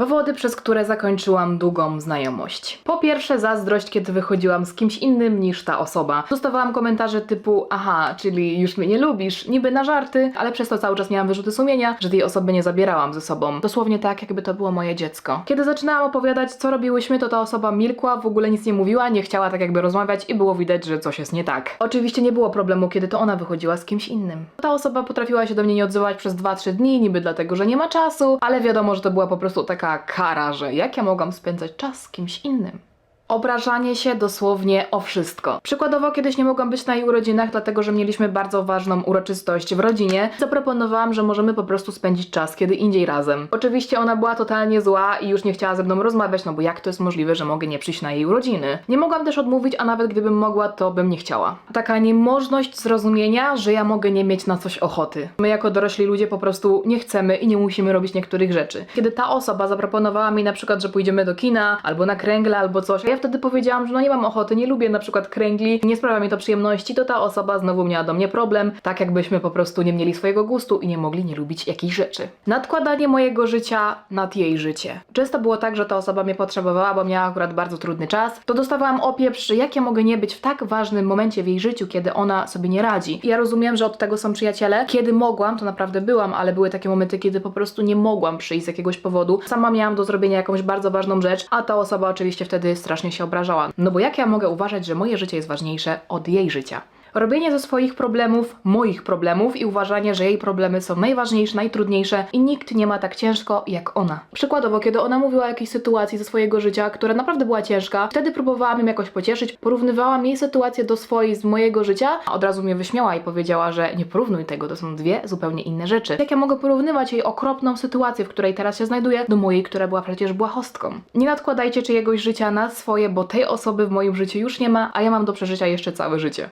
Powody, przez które zakończyłam długą znajomość. Po pierwsze, zazdrość, kiedy wychodziłam z kimś innym niż ta osoba. Dostawałam komentarze typu, aha, czyli już mnie nie lubisz, niby na żarty, ale przez to cały czas miałam wyrzuty sumienia, że tej osoby nie zabierałam ze sobą. Dosłownie tak, jakby to było moje dziecko. Kiedy zaczynałam opowiadać, co robiłyśmy, to ta osoba milkła, w ogóle nic nie mówiła, nie chciała tak jakby rozmawiać i było widać, że coś jest nie tak. Oczywiście nie było problemu, kiedy to ona wychodziła z kimś innym. Ta osoba potrafiła się do mnie nie odzywać przez 2-3 dni, niby dlatego, że nie ma czasu, ale wiadomo, że to była po prostu taka kara, że jak ja mogłam spędzać czas z kimś innym. Obrażanie się dosłownie o wszystko. Przykładowo kiedyś nie mogłam być na jej urodzinach, dlatego że mieliśmy bardzo ważną uroczystość w rodzinie. Zaproponowałam, że możemy po prostu spędzić czas kiedy indziej razem. Oczywiście ona była totalnie zła i już nie chciała ze mną rozmawiać, no bo jak to jest możliwe, że mogę nie przyjść na jej urodziny? Nie mogłam też odmówić, a nawet gdybym mogła, to bym nie chciała. Taka niemożność zrozumienia, że ja mogę nie mieć na coś ochoty. My jako dorośli ludzie po prostu nie chcemy i nie musimy robić niektórych rzeczy. Kiedy ta osoba zaproponowała mi na przykład, że pójdziemy do kina, albo na kręgle, albo coś, ja wtedy powiedziałam, że no nie mam ochoty, nie lubię na przykład kręgli, nie sprawia mi to przyjemności, to ta osoba znowu miała do mnie problem, tak jakbyśmy po prostu nie mieli swojego gustu i nie mogli nie lubić jakichś rzeczy. Nadkładanie mojego życia nad jej życie. Często było tak, że ta osoba mnie potrzebowała, bo miała akurat bardzo trudny czas, to dostawałam opieprz, jak ja mogę nie być w tak ważnym momencie w jej życiu, kiedy ona sobie nie radzi. Ja rozumiem, że od tego są przyjaciele. Kiedy mogłam, to naprawdę byłam, ale były takie momenty, kiedy po prostu nie mogłam przyjść z jakiegoś powodu. Sama miałam do zrobienia jakąś bardzo ważną rzecz, a ta osoba oczywiście wtedy się obrażała. No bo jak ja mogę uważać, że moje życie jest ważniejsze od jej życia? Robienie ze swoich problemów moich problemów i uważanie, że jej problemy są najważniejsze, najtrudniejsze i nikt nie ma tak ciężko jak ona. Przykładowo, kiedy ona mówiła o jakiejś sytuacji ze swojego życia, która naprawdę była ciężka, wtedy próbowałam ją jakoś pocieszyć, porównywałam jej sytuację do swojej z mojego życia, a od razu mnie wyśmiała i powiedziała, że nie porównuj tego, to są dwie zupełnie inne rzeczy. Jak ja mogę porównywać jej okropną sytuację, w której teraz się znajduję, do mojej, która była przecież błahostką. Nie nadkładajcie czyjegoś życia na swoje, bo tej osoby w moim życiu już nie ma, a ja mam do przeżycia jeszcze całe życie.